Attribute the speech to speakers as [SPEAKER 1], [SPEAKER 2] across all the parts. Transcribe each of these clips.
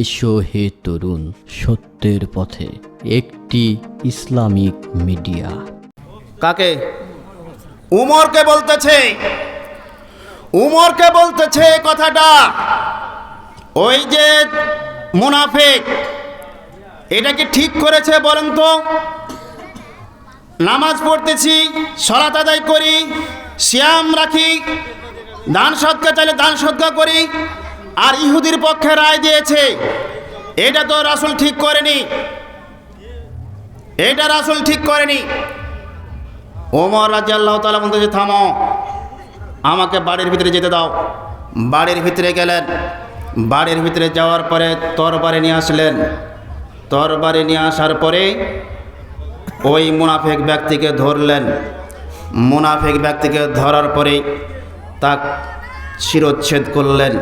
[SPEAKER 1] এসো হে তরুণ, সত্যের পথে। একটি ইসলামিক মিডিয়া।
[SPEAKER 2] কাকে? উমরকে বলতেছে। উমরকে বলতেছে কথাটা। ওই যে মুনাফেক, এটা কি ঠিক করেছে বলেন তো? নামাজ পড়তেছি, সলাত আদায় করি শ্যাম রাখি, দান সৎকা চাইলে দান সৎকা করি। আর ইহুদির পক্ষে রায় দিয়েছে। এটা তো রাসুল ঠিক করেনি। এটা রাসুল ঠিক করেনি। ওমর রাজি আল্লাহ তালা বলতেছে থামো, আমাকে বাড়ির ভিতরে যেতে দাও। বাড়ির ভিতরে গেলেন। বাড়ির ভিতরে যাওয়ার পরে তরবারে নিয়ে আসলেন। তরবারে নিয়ে আসার পরে ওই মুনাফেক ব্যক্তিকে ধরলেন। মুনাফেক ব্যক্তিকে ধরার পরে তা শিরোচ্ছেদ করলেন।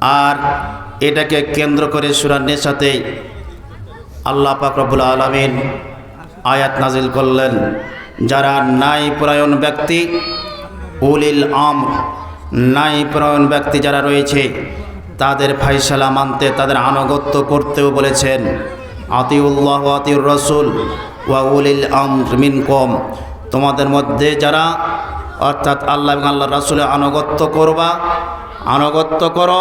[SPEAKER 2] আর এটাকে কেন্দ্র করে সুরান্নের সাথে আল্লাহ পাক রব্বুল আলমিন আয়াত নাজিল করলেন, যারা নাই পরায়ণ ব্যক্তি, উলিল আম নাই পরায়ণ ব্যক্তি যারা রয়েছে, তাদের ফাইসালা মানতে, তাদের আনুগত্য করতেও বলেছেন, আতিউল্লাহ আতিউর রসুল ওয়া উলিল আম মিনকম, তোমাদের মধ্যে যারা, অর্থাৎ আল্লাহ আল্লাহ রাসুলের আনুগত্য করবা আনুগত্য করো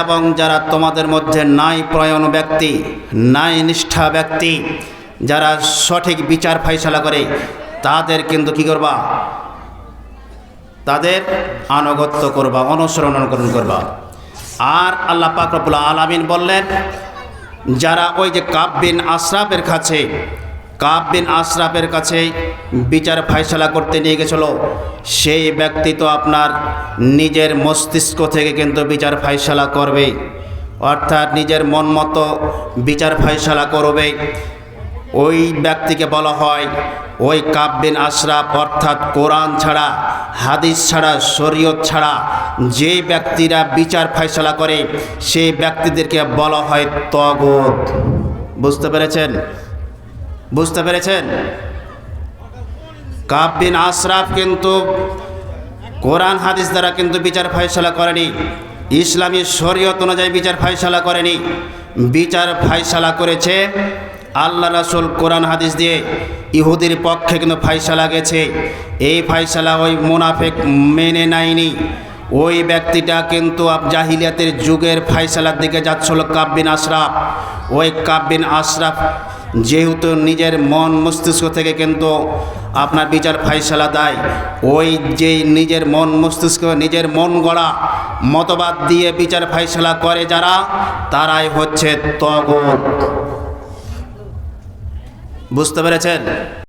[SPEAKER 2] এবং যারা তোমাদের মধ্যে নাই প্রয়ণ ব্যক্তি, নাই নিষ্ঠা ব্যক্তি, যারা সঠিক বিচার ফাইসলা করে, তাদের কিন্তু কি করবা? তাদের আনুগত্য করবা, অনুসরণ অনুকরণ করবা। আর আল্লাহ পাকরবুল আলামিন বললেন, যারা ওই যে কাব্বিন আশরাফের কাছে কাব বিন আশরাফের কাছে বিচার ফাইসলা করতে নিয়ে গেছিল। সেই ব্যক্তি তো আপনার নিজের মস্তিষ্ক থেকে কিন্তু বিচার ফাইসলা করবে। অর্থাৎ নিজের মন মতো বিচার ফাইসলা করবে। ওই ব্যক্তিকে বলা হয় ওই কাব বিন আশরাফ, অর্থাৎ কোরআন ছাড়া, হাদিস ছাড়া, শরীয়ত ছাড়া যে ব্যক্তিরা বিচার ফাইসলা করে, সেই ব্যক্তিদেরকে বলা হয় তগত। বুঝতে পেরেছেন? বুঝতে পেরেছেন? কাব বিন আশরাফ কিন্তু কোরআন হাদিস দ্বারা কিন্তু বিচার ফাইসলা করেনি। ইসলামী শরীয়ত অনুযায়ী বিচার ফাইসলা করেনি। বিচার ফাইসলা করেছে আল্লাহ রাসুল কোরআন হাদিস দিয়ে। ইহুদির পক্ষে কিন্তু ফাইসলা গেছে। এই ফাইসলা ওই মুনাফেক মেনে নেয়নি। ওই ব্যক্তিটা কিন্তু জাহিলিয়াতের যুগের ফাইসালার দিকে যাচ্ছিল কাব্বিন আশরাফ। ওই কাব্বিন আশরাফ যেহেতু নিজের মন মস্তিষ্ক থেকে কিন্তু আপনার বিচার ফাইসলা দেয়। ওই যে নিজের মন মস্তিষ্ক, নিজের মন গড়া মতবাদ দিয়ে বিচার ফাইসলা করে যারা, তারাই হচ্ছে তগত। বুঝতে পেরেছেন?